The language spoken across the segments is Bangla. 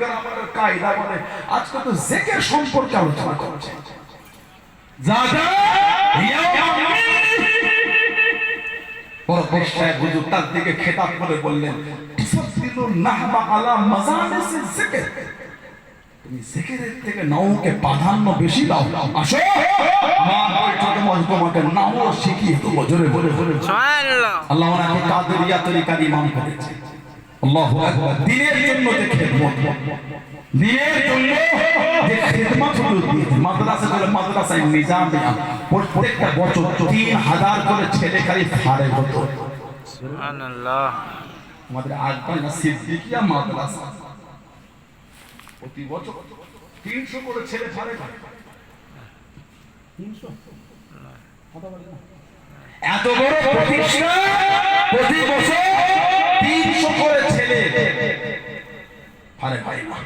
করতে আরবি কায়দা বলে। আজকে তো জেকের সম্পর্কে আলোচনা করছে। জাদা সাহেব হুজুর তার দিকে খেতাব করে বললেন তুফাদ্দিলুন নাহবা আলা মাজালিসিল জিকির। তুমি জিকিরের থেকে নাওকে প্রাধান্য বেশি দাও। আসো। আমার বৈঠকে মজ তোমাকে নাও শিখিয়ে দেবো। জোরে বলে বলে আল্লাহ ওনাকে কাদেরিয়া তরিকার ইমাম করেছে। দিনের জন্য যে খেদমত দিনের জন্য যে খেদমত হলো মাদ্রাসা করে মাদ্রাসায় নিজামিয়া প্রত্যেকটা বছর তিন হাজার করে ছেলে খালি ফাড়ে হতো আমাদের আজকাল না সিদ্দিকিয়া মাদ্রাসা। প্রতি বছর তিনশো করে ছেলে করে তিনশো? এত বড় প্রতিষ্ঠান প্রতি বছর তিনশো করে ছেলে। আরে ভাই না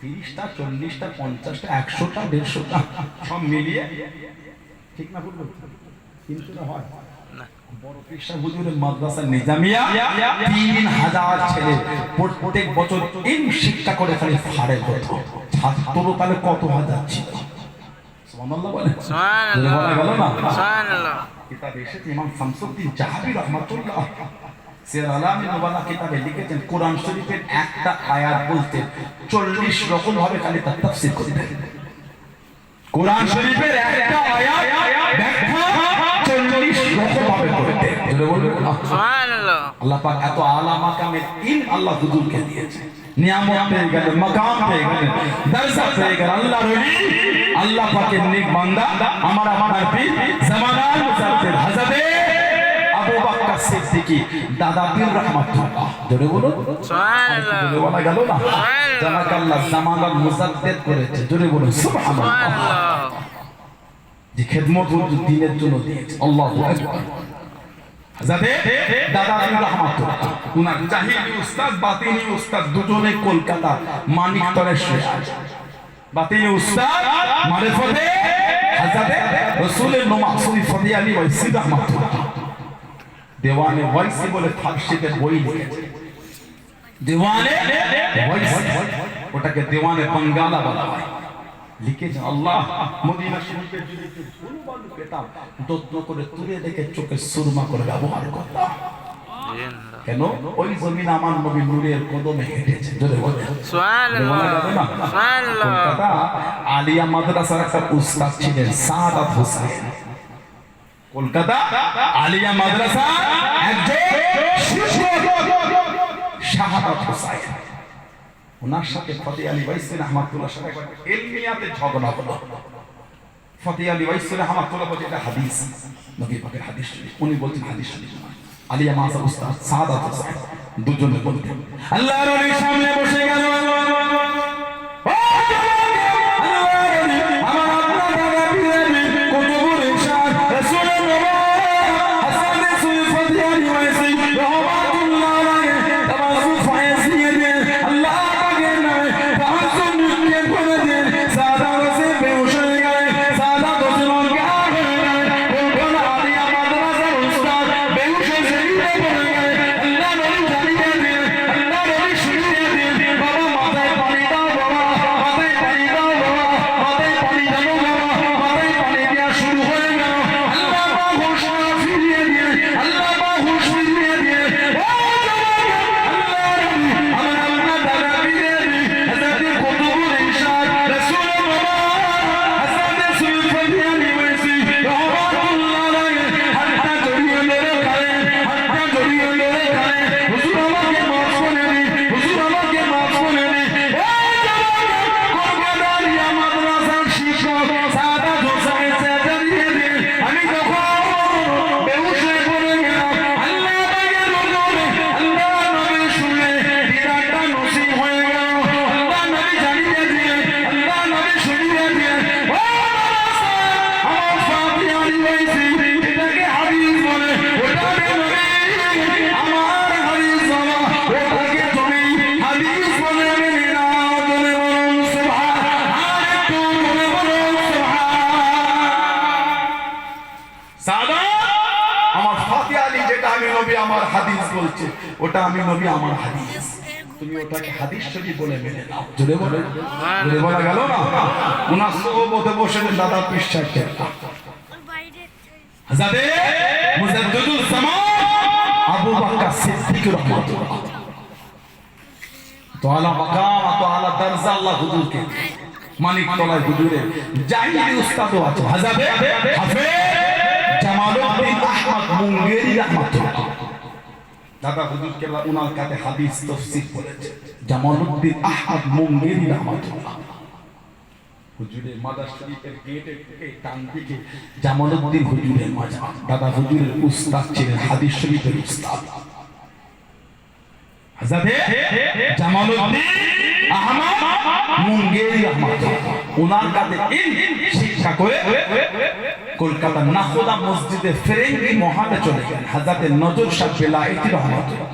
তিরিশটা চল্লিশটা পঞ্চাশটা একশোটা দেড়শোটা সব মিলিয়ে ঠিক না বলব তিনশোটা হয়। মাদ্রাসা নিজামিয়া তিন হাজার ছেলে। প্রত্যেক বছর শিক্ষা করে খালি ফাড়ে হতো ছাত্র তাহলে কত হাজার ছিল? সুবহানাল্লাহ বলে। সুবহানাল্লাহ। বলা গেল না? সুবহানাল্লাহ। কিতাবে এসেছে ইমাম শামসুদ্দিন জাহাবি রহমাতুল্লাহ আলামিন নোবালা কিতাবে লিখেছেন কোরআন শরীফের একটা আয়াত বলতে চল্লিশ রকম ভাবে খালি তার তাফসীর কোরআন শরীফের একটা আয়াত ব্যাখ্যা চল্লিশ রকম ভাবে আল্লাহ পাক এত আলা মাকামের ইল আল্লাহ হুজুরকে দিয়েছে নিয়ামত পেয়ে গেলেন মাকাম পেয়ে গেলেন দরজা পেয়ে গেলেন আল্লাহ রলি আল্লাহ পাকের নেক বান্দা আমার আপনার পীর জামানার মুজাদ্দিদ হযরতে আবু বকর সিদ্দিকী দাদা পীর রহমাতুল্লাহ। জোরে বলুন সুবহানাল্লাহ। জোরে বলা গেল না? জানাক আল্লাহ জামানার মুজাদ্দিদ করেছে জোরে বলুন সুবহানাল্লাহ। যে খেদমত দিনের জন্য দিয়েছে আল্লাহু আকবার। যাতে দাদা আব্দুর রহমাতুল্লাহ উনার জাহিলি উস্তাদ বাতিনি উস্তাদ দুজনে কলকাতা বাতিনি উস্তাদ মারিফতে রাসূলের দেওয়ানে ওয়াইসি বলে ফারসিতে বই দেওয়ানে ওয়াইসি, ওটাকে দেওয়ানে বাঙ্গালা বলা হয়। লিখেছে আল্লাহ মদিনা শরীফের যদি একটু পেতাম যত্ন করে তুলে দেখে চোখে সুরমা করে ব্যবহার করতাম। কেন? ওই জমিন আমার নবী নূরের কদমে হেঁটেছে। কলকাতা আলিয়া মাদ্রাসার একটা উস্তাদ ছিলেন সাদাত হোসেন কলকাতা আলিয়া মাদ্রাসা একজন শিক্ষক। শাহাদাত হোসেন ওনার সাথে ফতে আলী বাইসেন আহমদুল্লাহ সাথে এলমিয়াতে ঝগড়া হলো। ফতে আলী বাইসেন আহমদুল্লাহ বলছে, এটা হাদিস। নবী পাকের হাদিস। উনি বলছেন, হাদিস শরীফ আলী মাসা উস্তাদ সাদাত দুজনে বলতেন, আল্লাহর সামনে বসে গেল। বলছে ওটা আমি নবী আমার হাদিস। তুমি ওটাকে হাদিস শরীফ বলে মেনে নাও। জোরে বলে। জোরে বলা গেল না? ওনার সোহবতে বসে দাদা পিসার কেল্লা হাজাদে মুজাদ্দিদুল জামান আবু বকর সিদ্দিক রাহমাতুল্লাহ। তো আলা মাকাম তো আলা দরজা আল্লাহ হুজুরকে। মানিক তলায় হুজুরে। জাহিরি উস্তাদও আছে। হাজাবে হাফেজ জামালউদ্দিন আহমদ মুঙ্গেরি রাহমাতুল্লাহ। দাদা হুজুর উনার হাদিস তাফসীর রাহমাতুল্লাহ। হুজুরের মাদার শরীফের দিকে হুজুরের মাজার। দাদা হুজুরের উস্তাদ ছিলেন হাদিস শরীফের উস্তাদ। ওনার কাছে শিক্ষা করে কলকাতা নাখোদা মসজিদে ফেরেঙ্গি মহালে চলে গেলেন। হাজাতে নজর শাহ বেলায়েতি রহমতুল্লাহ।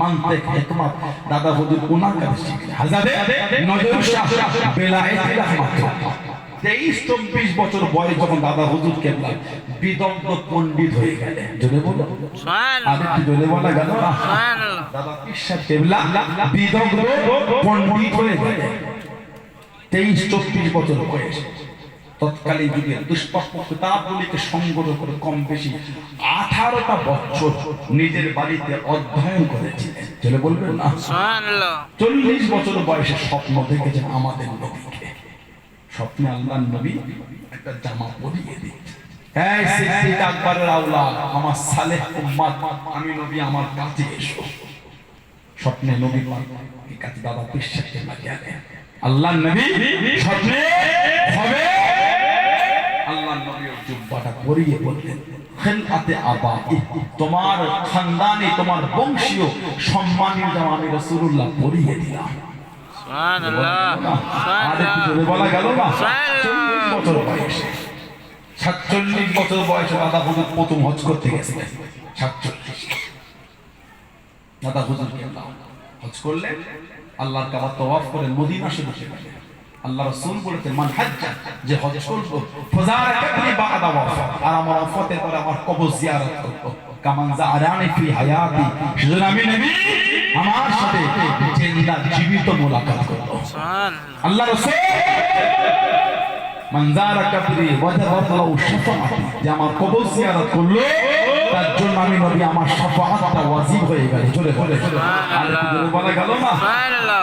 মানতেক হিকমত। দাদা হুজুর ওনার কাছে শিখলেন। নজর শাহ বেলায়েতি রহমতুল্লাহ। তেইশ চব্বিশ বছর বয়স যখন দাদা হুজুর কেবলা বিদগ্ধ পণ্ডিত হয়ে গেলেন। জোরে বলো। আর জোরে বলা গেল দাদা পিসা কেবলা বিদগ্ধ পণ্ডিত হয়ে গেলেন। তেইশ চব্বিশ বছর বয়স। তৎকালীন যুগে দুষ্প্রাপ্য কিতাবগুলিকে সংগ্রহ করে কম বেশি আঠারোটা বছর নিজের বাড়িতে অধ্যয়ন করেছিলেন। চলে বলবেন না? চল্লিশ বছর বয়সে স্বপ্ন দেখেছেন আমাদের নবীকে। স্বপ্নে আল্লাহ নবী একটা জামা পরিয়ে দিচ্ছে এই সিদ্দিক আকবরের আওলাদ আমার সালেহ উম্মাদ আমি নবী আমার কাছে এসো। স্বপ্নে নবী পাক কাছে আল্লাহ নবী স্বপ্নে হবে জুব্বাটা পরিয়ে বললেন আবা তোমার খানদানি তোমার বংশীয় আমি রাসূলুল্লাহ পরিয়ে দিলাম। সুবহানাল্লাহ আর বলা গেল না? সুবহানাল্লাহ। বছর বয়সে। সাতচল্লিশ বছর বয়সে দাদা হুজুর প্রথম হজ করতে গেছিলেন। সাতচল্লিশ। দাদা হুজুর কেল্লা হজ করলেন। আল্লাহর কাবা তওয়াফ করে মদিনা শরীফে গেলেন। আল্লাহ রাসূল বলেছেন মান হাজ্জা যে হজ করব ফাজারাকাতনি বাদা ওয়াফা আর আমার ওয়াফাতের পরে আমার কবর জিয়ারত করব। কামান জারানি ফি হায়াতি আমি নবী আমার সাথে জীবিত মোলাকাত করব। সুবহানাল্লাহ। আল্লাহ রাসূল কাবরি লাহু শাফাআতি যে আমার কবর জিয়ারত করল তার জন্য আমি নবী আমার শাফাআতটা ওয়াজিব হয়ে গেল। জোরে বলে আর একটু বলা গেল না? সুবহানাল্লাহ।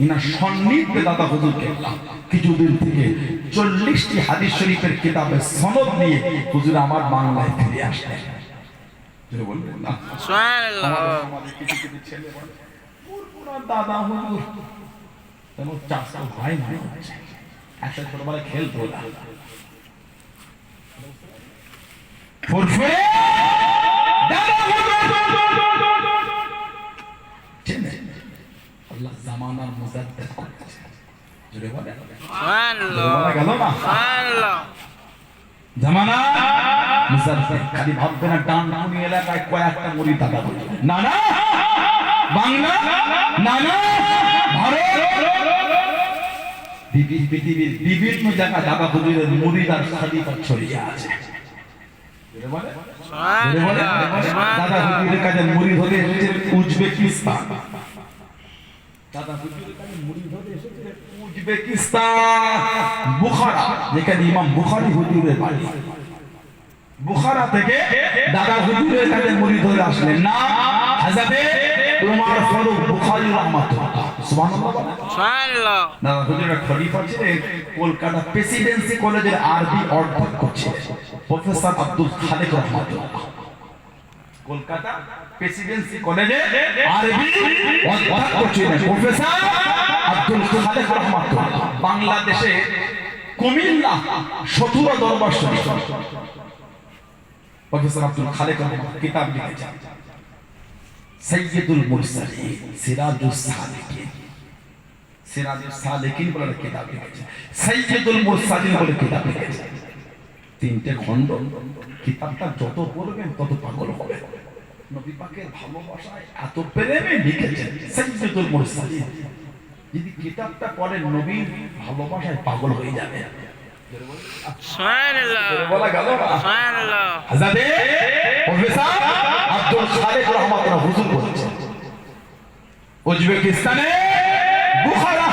ইনার সন্নিধ্যে দাদা হুজুর কেবলা কিছুদিন থেকে চল্লিশটি হাদিস শরীফের কিতাবের সনদ নিয়ে হুজুর আমার বাংলায় ফিরে আসলেন। জোরে বলবেন না? সুবহানাল্লাহ। আমাদের সমাজে কিছু কিছু ছেলে বলে, "ওর পুরা দাদা হুজুর। চাষা ভাই একটা ছোটবেলায় খেলতো না দাদা হুজুর! আল্লাহ জামানার মুজাদ্দেদ করেছে জোরে বলে সুবহানাল্লাহ বলা গেল না সুবহানাল্লাহ জামানা মুজাদ্দেদ খালি ভাববে না ডান কুনি এলাকায় কয়েকটা মুড়ি বলবে না না বাংলা না না পৃথিবীর বিভিন্ন জায়গায় দাদা হুজুরের মুড়িদার খালিফা ছড়িয়ে আছে? দাদা হুজুরের কাছে মুড়ি এসেছে উজবেকিস্তান দাদা হুজুরের কাছে মুড়ি হতে উজবেকিস্তান বুখারা যেখানে ইমাম বুখারী হুজুরের বাড়ি। বুখারা থেকে দাদা হুজুরের কাছে মুড়ি ধরে আসলেন না। হাজাবে উমর ফারুক বুখারী রাহমাতুল্লাহ। সুবহানাল্লাহ সুবহানাল্লাহ। দাদা হুজুরের খলিফা ছিলেন কলকাতা প্রেসিডেন্সি কলেজের আরবি অধ্যক্ষ ছিলেন প্রফেসর আব্দুল খালেক রহমাতুল্লাহ। কলকাতা প্রেসিডেন্সি কলেজে আরবি অধ্যক্ষ ছিলেন প্রফেসর আব্দুল বাংলাদেশে কুমিল্লা সতুরা দরবার শরীফ প্রফেসর আব্দুল খালেক কিতাব লিখেছেন। সৈয়দুল মুরসালিন সিরাজুস সালিকিন সিরাজুস সালিকিন বলে কিতাব লিখেছেন। সৈয়দুল মুরসালিন বলে কিতাব লিখেছেন। তিনটে খণ্ড। কিতাবটা যত পড়বেন তত পাগল হবে। নবী পাকের ভালোবাসায় এত প্রেমে লিখেছেন মুরসালিন। যদি কিতাবটা পড়েন নবীর ভালোবাসায় পাগল হয়ে যাবে। সুবহানাল্লাহ। বলা গেল সুবহানাল্লাহ। হাজারে প্রফেসর আব্দুল খালেক রহমাতুল্লাহ হুজুর বলেছেন উজবেকিস্তানে বুখারা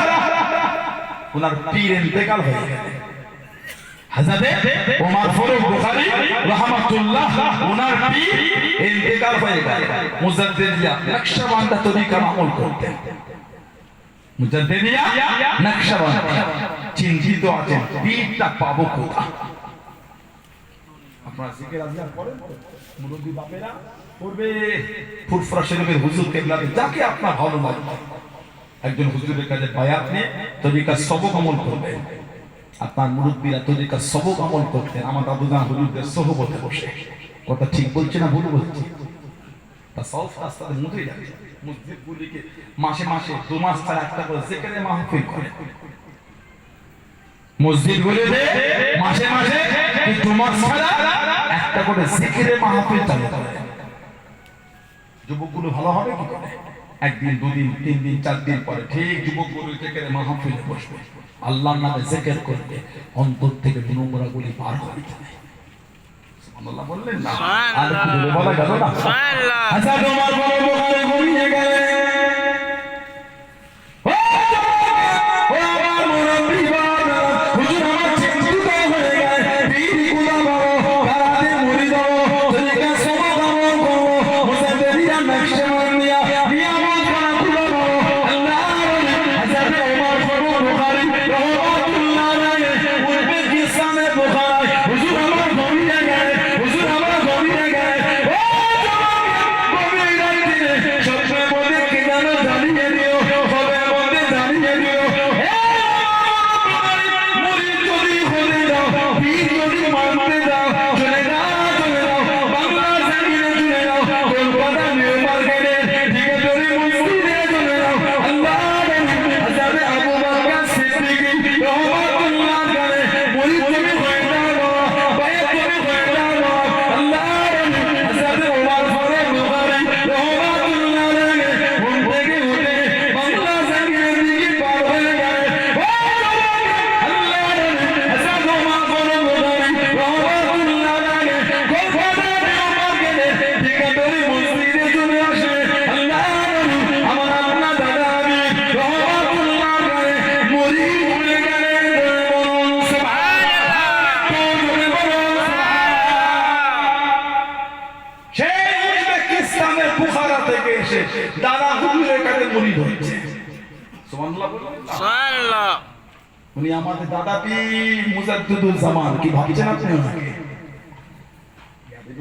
ওনার পীর ইন্তেকাল হয়ে গেল ওনার পীর ইন্তেকাল হয়ে গেল। মুজাদ্দিদিয়া নকশবন্দি আমল করতেন। মুজাদ্দিদিয়া নকশবন্দি। চিন্তিত আছেন, পীরটা পাবো আপনারা জিকির করেন মুরব্বী বাপেরা পড়বে ফুরফুরা শরীফের হুজুর যাকে আপনার ভালো লাগে। একজন হুজুরের কাছে বায়াত নিয়ে তরিকার সবক আমল করবেন। আপনার মুরব্বীরা তরিকার সবক আমল করতেন। আমার দাদুদান হুজুরদের সহবতে বসে। কথা ঠিক বলছে না ভুল বলছি? তা সব রাস্তাতে মুদে যাবে মসজিদগুলিকে মাসে মাসে দু মাস ছাড়া একটা করে যুবকগুলো ভালো হবে কি করে? একদিন, দুদিন, তিন দিন, চার দিন পরে ঠিক যুবকগুলো জিকিরের মাহফিলে বসবে। আল্লাহর নামে জেকের করতে অন্তর থেকে নোংরা গুলি পার হয়ে সুবহানাল্লাহ বললেন না? আর বলা গেল না? সুবহানাল্লাহ। আচ্ছা তোমার বড় বোকারে আমাদের দাদা পীর মুজাদ্দিদুল জামান, কি ভাবছেন আপনি ওনাকে?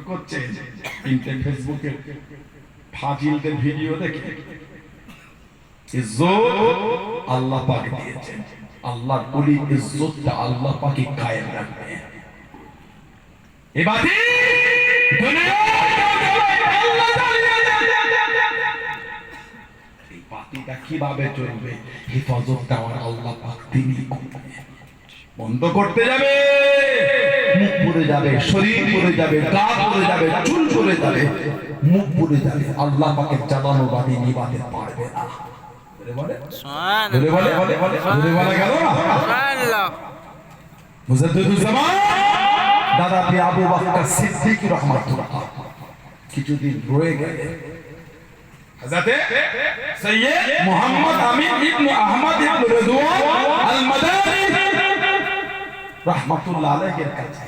করছেন ইন্টার ফেসবুকে ফাজিলদের ভিডিও দেখে ইজ্জত আল্লাহ পাক দিয়েছেন। আল্লাহর ওলি ইজ্জতটা আল্লাহ পাকই কায়েম রাখবে। এবারে দুনিয়া এই কীভাবে চলবে? হেফাজতটা আমার আল্লাহ পাক তিনি বন্ধ করতে যাবে। মুখ পুড়ে যাবে শরীর পুড়ে যাবে গা পুড়ে যাবে চুল পুড়ে যাবে। মুখ পুড়ে যাবে আল্লাহ পাকে জ্বালানো বাড়ি নিবাতে পারবে না। দাদা আবু বকর সিদ্দিক রহমাতুল্লাহ। কিছুদিন রয়ে গেলে হযরতে সৈয়দ মোহাম্মদ আমিন ইবনে আহমদ ইবনে রিদওয়ান আল মাদানী রহমাতুল্লাহ আলাইহির কাছে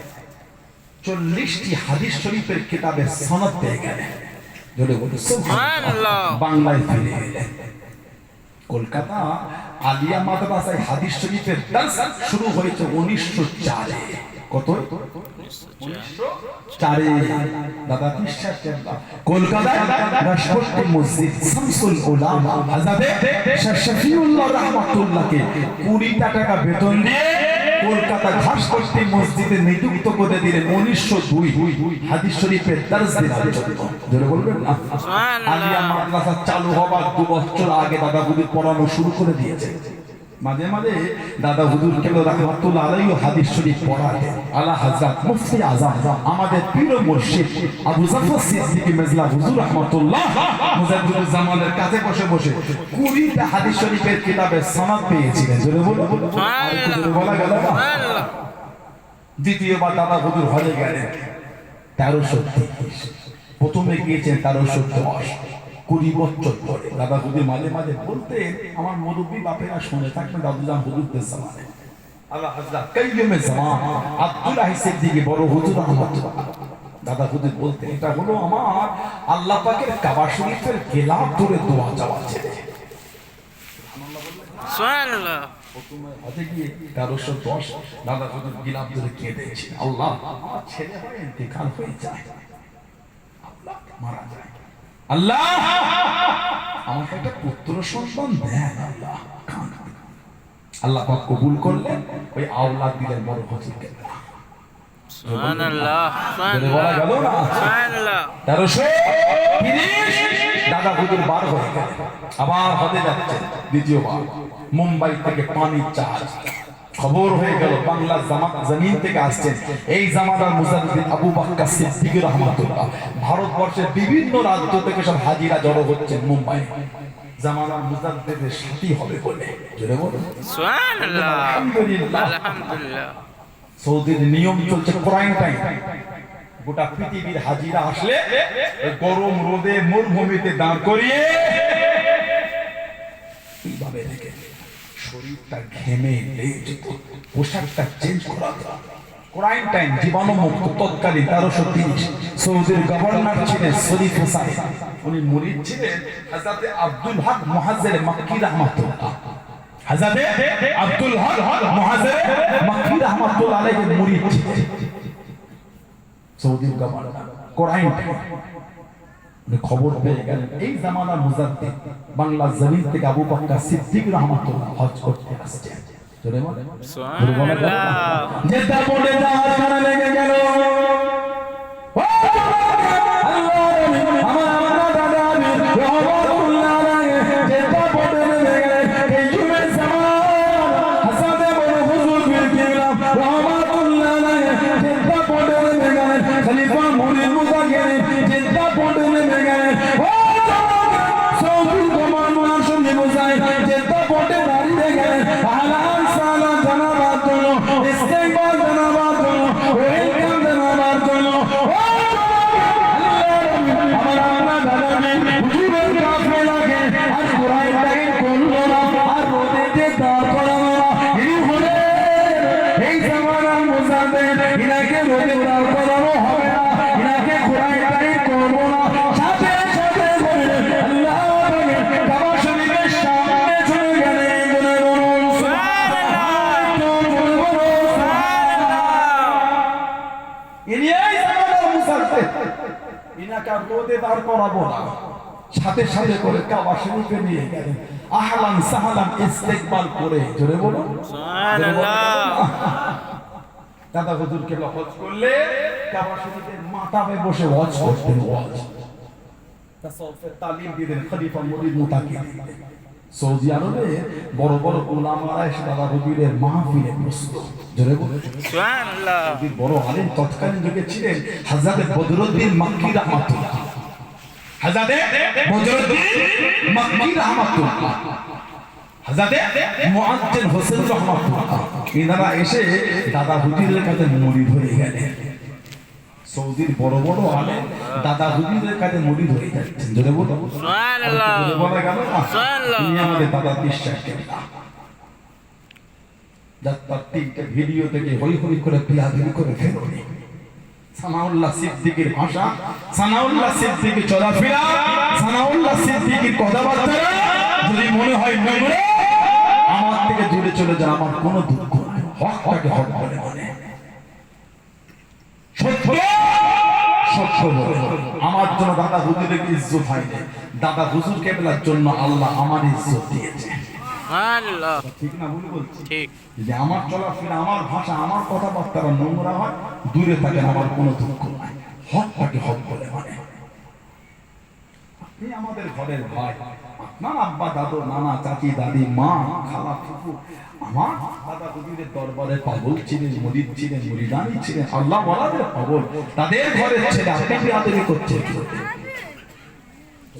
40টি হাদিস শরীফের কিতাবে সনদ পেয়ে গেলেন। জোরে বলুন সুবহানাল্লাহ। বাংলায় ফিরে এলেন। কলকাতা আলিয়া মাদ্রাসায় হাদিস শরীফের দার্স শুরু হয়েছে উনিশশো চারে। কত? চারে দাদা বিশ্বাস করলাম রাষ্ট্রপতি মসজিদ শামসুল উলামা হযরতে শাহ শফিউল্লাহ রহমাতুল্লাহকে 20 টাকা বেতন দিয়ে কলকাতা ঘাস করতে মসজিদে নিযুক্ত করে দিলেন উনিশশো দুই হাদিস শরীফের দার্স দেওয়ার বলবেন না? আলিয়া মাদ্রাসা চালু হবার দু বছর আগে দাদা হুজুর পড়ানো শুরু করে দিয়েছে। মাঝে মাঝে দাদা হুজুর কেন রাহমাতুল্লাহ আলাইহি হাদিস শরীফ পড়াতেন আলা হযরত মুফতি আযম আমাদের পীর মুর্শিদ আবু জাফর সিদ্দিকী মেজলা হুজুর রাহমাতুল্লাহ জামানের কাছে বসে বসে 20টা হাদিস শরীফের কিতাবের সনদ পেয়েছিলেন। জোরে বলুন। বলা গেল না? দ্বিতীয়বার দাদা হুজুর হজে গেলেন প্রথমে গিয়েছেন তেরোশো দশ। কুড়ি বছর পরে দাদা হুজুর মাঝে মাঝে বলতে আমার মুরব্বী বাপেরা শুনে থাকবেন দাদুজান হুজুরদের জামানে আল্লাহ হাজরা কাইয়ুমে জামান আব্দুল্লাহ সিদ্দিকী বড় হুজুর দাদা হুজুর বলতেন এটা হলো আমার আল্লাহ পাকের কাবা শরীফের গেলাপ ধরে দোয়া চাওয়া ছেলে। গিয়ে তেরোশো দশ দাদা হুজুর গিলাপ ধরে কেঁদেছে আল্লাহ আমার ছেলে হয় ইন্তেকাল হয়ে যায়। আল্লাহ মারা যায়। আল্লাহ! আমাকে একটা পুত্র সন্তান দেন আল্লাহ। আল্লাহ পাক কবুল করলেন ওই আওলাদ দিলেন বড় হুজুরকে দাদা হুজুর বার হয়ে আবার হতে যাচ্ছে দ্বিতীয়বার। মুম্বাই থেকে পানি চার্জ খবর হয়ে গেল বাংলা জামা জমিন থেকে আসছেন এই জামানার মুজাদ্দিদ আবু বাক্কা সিদ্দিক রহমাতুল্লাহ। ভারতবর্ষের বিভিন্ন রাজ্য থেকে সব হাজিরা জড়ো হচ্ছেন মুম্বাই। জামানার মুজাদ্দিদের সাথী হবে বলে। জোরে বলুন। সুবহানাল্লাহ। আলহামদুলিল্লাহ। সৌদির নিয়ম চলছে কোয়ারেন্টাইন গোটা পৃথিবীর হাজিরা আসলে গরম রোদে মরুভূমিতে দাঁড় করিয়ে এইভাবে রেখে শরীরটা ঘেমে লেগে পোশাকটা চেঞ্জ করা। কোয়ারেন্টাইন জীবাণু মুক্ত তৎকালীন, তেরোশো তিরিশ, সৌদির গভর্নর ছিলেন শরীফ হোসাইন উনি মুরিদ ছিলেন হাজাতে আব্দুল হক মহাজের মাক্কি রহমাতুল্লাহ। হাজাতে আব্দুল হক মহাজের মাক্কি রহমাতুল্লাহ আলাইহির মুরিদ ছিলেন। সৌদির গভর্নর কোয়ারেন্টাইন উনি খবর পেয়ে গেলেন। এই জামানার মুজাদ্দিদ বাংলা জমিন থেকে আবু বকর সিদ্দিক রহমাতুল্লাহ হজ করতে আসছেন? সুবহানাল্লাহ। যেটা বলে যাওয়ার লেগে গেল। দাঁড় করাবো না। সাথে সাথে করে কাবা শরীফে নিয়ে গেলেন আহলান সাহলান ইস্তেকবাল করে। জোরে সুবহানাল্লাহ। দাদা হুজুরকে হজ করলে কাবা শরীফের মাথাবে বসে হজ করতেন হজ তাসাউফের তালিম দিলেন খলিফা মুরিদ মুতাকি সৌদি আরবে বড় বড় উলামারা এসে দাদা হুজুরের মাহফিলে জোরে বলুন। সুবহানাল্লাহ। বড় আলেম তৎকালীন যুগে ছিলেন হাজরাতে বদরুদ্দিন মাক্কি রাহমাতুল্লাহ। হাজরাতে বদরুদ্দিন মাক্কি। রাহমাতুল্লাহ মুআজ্জিল হোসেন রাহমাতুল্লাহ এনারা এসে দাদা হুজুরের কাছে মুরিদ হয়ে গেলেন। সৌদির বড় বড় আলেম দাদা হুজুরের কাছে মুরিদ হয়ে যাচ্ছেন। জোরে বলো সুবহানাল্লাহ। সুবহানাল্লাহ। আমাদের দাদা বিশ্বাস যাত্রার তিনটে ভিডিও থেকে হই হই করে পিলাপিলি করে ফেরোনি সানাউল্লাহ সিদ্দিকের ভাষা, সানাউল্লাহ চলাফেরা, সানাউল্লাহ সিদ্দিকের কথাবার্তা, যদি মনে হয় আমার থেকে দূরে চলে যান, আমার কোনো দুঃখ হকটাকে হক বলে মনে। সত্য? সত্য আমার জন্য দাদা হুজুরের ইজ্জত হয়নি দাদা হুজুর কেবলার জন্য আল্লাহ আমার ইজ্জত দিয়েছে। সুবহানাল্লাহ ঠিক না ভুল বলছি। ঠিক। যদি আমার চলাফেরা আমার ভাষা আমার কথাবার্তা নোংরা হয় দূরে থাকেন আমার কোনো দুঃখ নাই। হকটাকে হক বলে মানে। আপনি আমাদের ঘরের ভাই আপনার আব্বা দাদু নানা চাচি দাদি মা খালা ফুফু আমার দাদা হুজুরের দরবারে পাগল ছিলেন মরিদ ছিলেন মরিদানি ছিলেন আল্লাহ বলাদের পাগল। তাদের ঘরের ছেলে আপনি বিয়াদবি করছেন?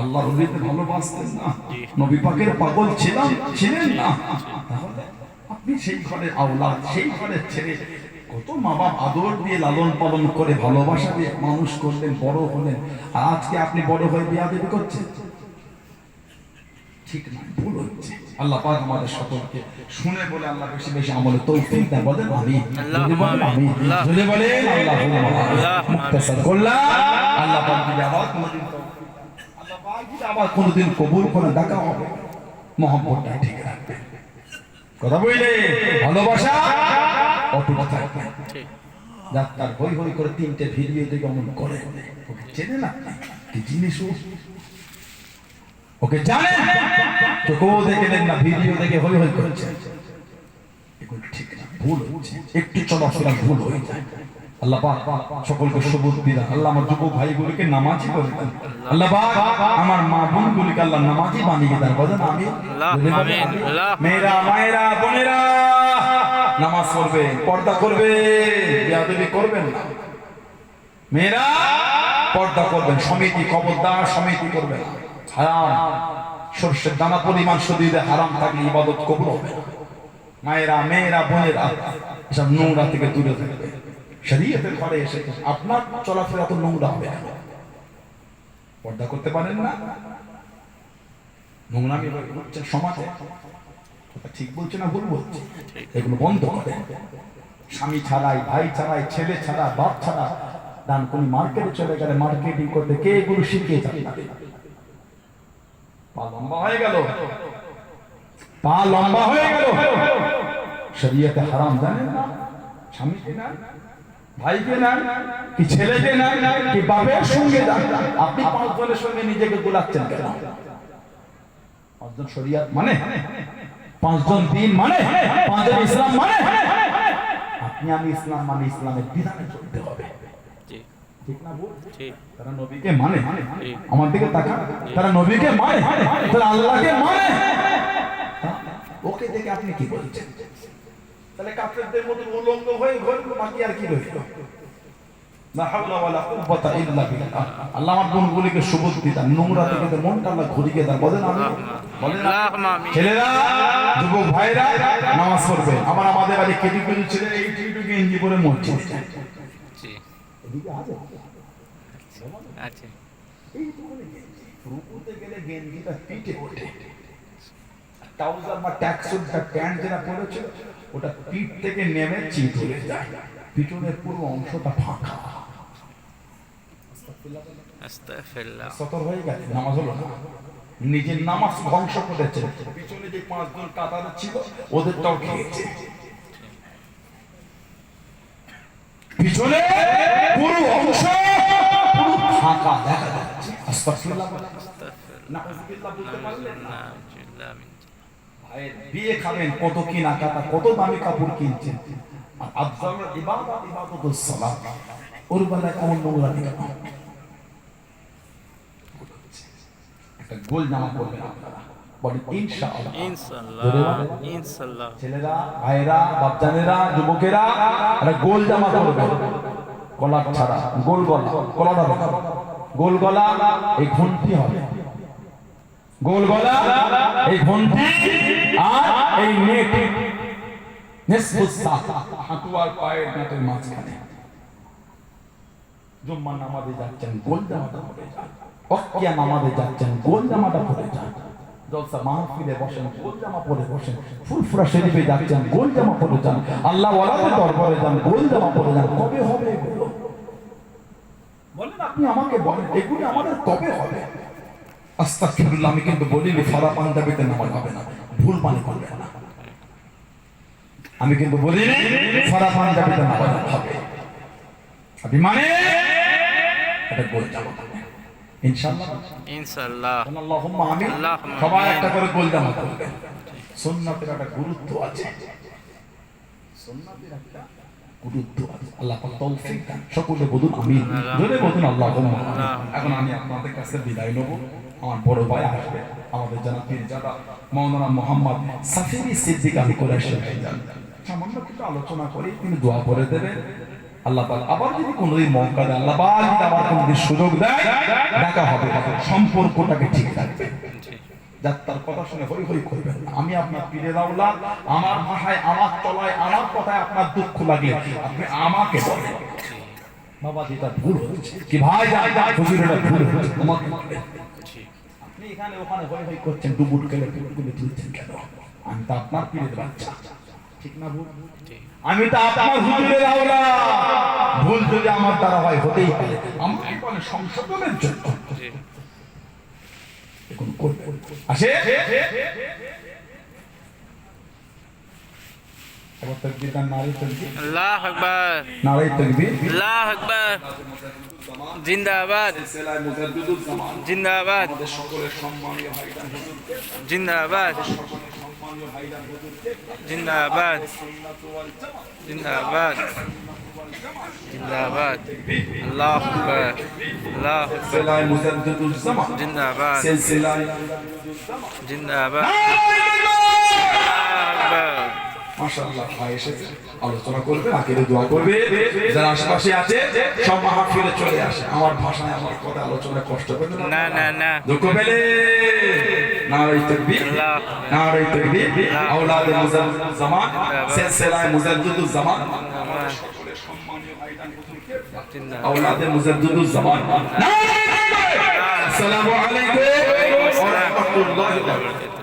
আল্লাহ রবিকে ভালোবাসতেন না। নবী পাকের পাগল ছিলাম ছিলেন না। তাহলে আপনি সেই ঘরের আওলাদ সেই ঘরের ছেলে। কত মা বাপ আদর দিয়ে লালন পালন করে ভালোবাসা দিয়ে মানুষ করলেন বড় হলেন। আর আজকে আপনি বড় হয়ে বিয়া দেবী করছেন? ঠিক না ভুল হচ্ছে। আল্লাহ পাক আমাদের সকলকে শুনে বলে আল্লাহ বেশি বেশি আমলে তৌফিক দেন। বলেন আমি যদি বলেন আল্লাহ। আল্লাহ আল্লাহ। করলাম। আল্লাহ পাক যদি আবার কোনোদিন পাক কোনোদিন কবুল করে দেখা হবে। মোহাম্মদটা ঠিক রাখবে। কথা বললে ভালোবাসা অটুট থাকবে ডাক্তার হই হই করে তিনটে ভিডিও দেখে অমন করে। ওকে চেনে না? কি জিনিস ও? ওকে জানে? চোখেও দেখে দেখ না ভিডিও দেখে হই হই করছে। এগুলো ঠিক না ভুল হচ্ছে। একটু চলাফেরা ভুল হয়ে যায়। আল্লাহ সকলকে সুবুদ্ধি দান। আল্লাহ আমার যুবক ভাইগুলিকে নামাজি করে দেন। আল্লাহ আমার মা বোনগুলিকে আল্লাহ নামাজি বানিয়ে দেন। বলেন আমি। মেয়েরা মায়েরা বোনেরা নামাজ পড়বে পর্দা করবে বেয়াদবি করবেন না। মেয়েরা পর্দা করবেন সমিতি খবরদার সমিতি করবেন হারাম। সর্ষের দানা পরিমাণ শরীরে হারাম থাকলে ইবাদত কবুল হবে মায়েরা মেয়েরা বোনেরা এসব নোংরা থেকে দূরে থাকবে। শরীয়তের ঘরে এসে আপনার চলাফেরা তো নোংরা হবে না পর্দা করতে পারেন না। নোংরামি হচ্ছে সমাজে। ঠিক বলছে না ভুল বলছে? এগুলো বন্ধ করে। স্বামী ছাড়াই, ভাই ছাড়াই, ছেলে ছাড়া, বাপ ছাড়া দান কোন মার্কেটে চলে গেলে মার্কেটিং করতে কে এগুলো শিখিয়ে যাবে? পা লম্বা হয়ে গেল। পা লম্বা হয়ে গেল। শরীয়তে হারাম জানেন না? স্বামীকে না ভাইকে না কি ছেলেকে না কি বাপের সঙ্গে আপনি পাঁচজনের সঙ্গে নিজেকে গোলাচ্ছেন কেন? পাঁচজন শরিয়াত মানে? পাঁচজন দিন মানে? পাঁচজন ইসলাম মানে? আপনি আমি ইসলাম মানে ইসলামের বিধানে চলতে হবে। ঠিক না বল তারা নবীকে মানে। আমার দিকে তাকান। তারা নবীকে মানে? তারা আল্লাহকে মানে? ওকে দেখে আপনি কি বলছেন? তাহলে কাফেরদের মতো উলঙ্গ হয়ে ঘুরলো বাকি আর কি রইল? লা হাওলা ওয়ালা কুওয়াতা ইল্লা বিল্লাহ। আল্লাহ আমার বোনগুলিকে সুবুদ্ধি দান নোংরা থেকে মনটা আল্লাহ ঘুরিয়ে দেন। বলেন আমি বলেন না? আল্লাহুম্মা আমিন। ছেলেরা যুবক ভাইরা নামাজ পড়বে। আবার আমাদের বাড়ি কেটি কেটি ছেলে এই টিটু গেঞ্জি পরে মসজিদ জি। এদিকে আছে? আছে। এইটুকুনি গেঞ্জি। রুকুতে গেলে গেঞ্জিটা পিঠে ওঠে। ট্রাউজার বা প্যান্ট যেটা পরেছে ওটা পিঠ থেকে নেমে হয়ে যায়। পিছনের পুরো অংশটা ফাঁকা। সতর হয়ে গেছে নামাজ হলো না। নিজের নামাজ ধ্বংস করেছে। পিছনে যে পাঁচজন কাতারে ছিল ওদেরটাও খেয়েছে। পিছনে পুরো অংশ পুরো ফাঁকা দেখা যাচ্ছে। আস্তাগফিরুল্লাহ বলে। নাউজুবিল্লাহ বলতে পারলেন না। বিয়ে খাবেন কত কিনা কাটা কত দামি কাপড় কিনছেন। আর আফজাল ইবাদত ইবাদতুস সালাত। ওর বেলায় এমন নোংরা একটা গোল জামা পরবেন আপনারা। বলেন ইনশাআল্লাহ। ইনশাআল্লাহ ইনশাআল্লাহ। ছেলেরা ভাইরা যুবকেরা একটা গোল জামা ছাড়া গোল গলা গোল গলা এই ঘন্টি হবে। গোল গলা এই ঘন্টি আর এই নেট পায়ের মাঝখানে নামাজে যাচ্ছেন গোল জামাটা পরে যান। অক্কিয়া নামাজে যাচ্ছেন গোল জামাটা পরে যান। জলসা মাহফিলে বসেন গোল জামা পরে বসেন, ফুরফুরা শরীফে যাচ্ছেন গোল জামা পরে যান। আল্লাহ ওয়ালাদের দরবারে যান গোল জামা পরে যান। কবে হবে এগুলো? বলেন আপনি আমাকে বলেন, এগুলো আমাদের কবে হবে? আস্তাগফিরুল্লাহ, আমি কিন্তু বলিনি, ফারা পাঞ্জাবিতে নামাজ হবে না। ভুল মানে করবে না। আমি কিন্তু বলিনি ফারা পাঞ্জাবিতে নামাজ হবে। আপনি মানে? এটা গোল জামা ইনশাআল্লাহ। ইনশাল্লাহ আল্লাহুম্মা আমিন। একটা করে গোল জামা করবেন সুন্নাতের একটা গুরুত্ব আছে। সুন্নাতের একটা গুরুত্ব আছে। আল্লাহ পাক তৌফিক দান। সকলে বলুন আমিন। জোরে বলুন আল্লাহুম্মা এখন আমি আপনাদের কাছে বিদায় নেব। আমার বড় ভাই আসবে, আমাদের যারা পীরজাদা মৌলানা মোহাম্মদ সাফিরি সিদ্দিক আমি করে যান। সামান্য কিছু আলোচনা করি, তিনি দোয়া করে দেবেন আল্লাহ পাক আবার যদি দেয় আল্লাহ পাক যদি কোনোদিন সুযোগ দেয়, দেখা হবে সম্পর্কটাকে ঠিক রাখবে। যাত্রার কথা শুনে হই হই করবেন আমি আপনার পীরে আমার ভাষায়, আমার তলায়, আমার কথায় আপনার দুঃখ লাগলে আপনি আমাকে বলেন। বাবা, যেটা ভুল হচ্ছে কি ভাই ভুল হচ্ছে তোমাকে এখানে ওখানে হই হই করছেন ডুবুট গেলে ডুবুট তুলছেন কেন আমি তো আপনার পীরের বাচ্চা। ঠিক না ভুল? আমি তো আপনার হুজুরের রাউলা ভুল যদি আমার দ্বারা হয় হতেই পারে আমাকে বলে সংশোধনের জন্য। এখন করবে আসে এবার তাকবীর নারে আল্লাহ আকবার। নারে তাকবীর। আল্লাহ আকবার। জিন্দাবাদ। জিন্দাবাদ। জিন্দাবাদ। জিন্দাবাদ। জিন্দাবাদ। জিন্দাবাদ। আল্লাহ আল্লাহ জিন্দাবাদ। জিন্দাবাদ। মাশাআল্লাহ ভাই এসেছে আলোচনা করবে আকিরে দোয়া করবে। যারা আশেপাশে আছে সব মাহফিলে চলে আসে। আমার ভাষায় আমার কথা আলোচনা কষ্ট পেলে না। না না দুঃখ পেলে? নারাই তাকবীর। নারাই তাকবীর। আওলাদে মুজাদ্দিদ জামান সিলসিলায়ে জামান সকলের সম্মানীয় ভাইজান হুজুরকে জিন্দাবাদ আওলাদে মুজাদ্দিদুল জামান আসসালামু আলাইকুম। ওয়া রাহমাতুল্লাহি ওয়া বারাকাতুহু।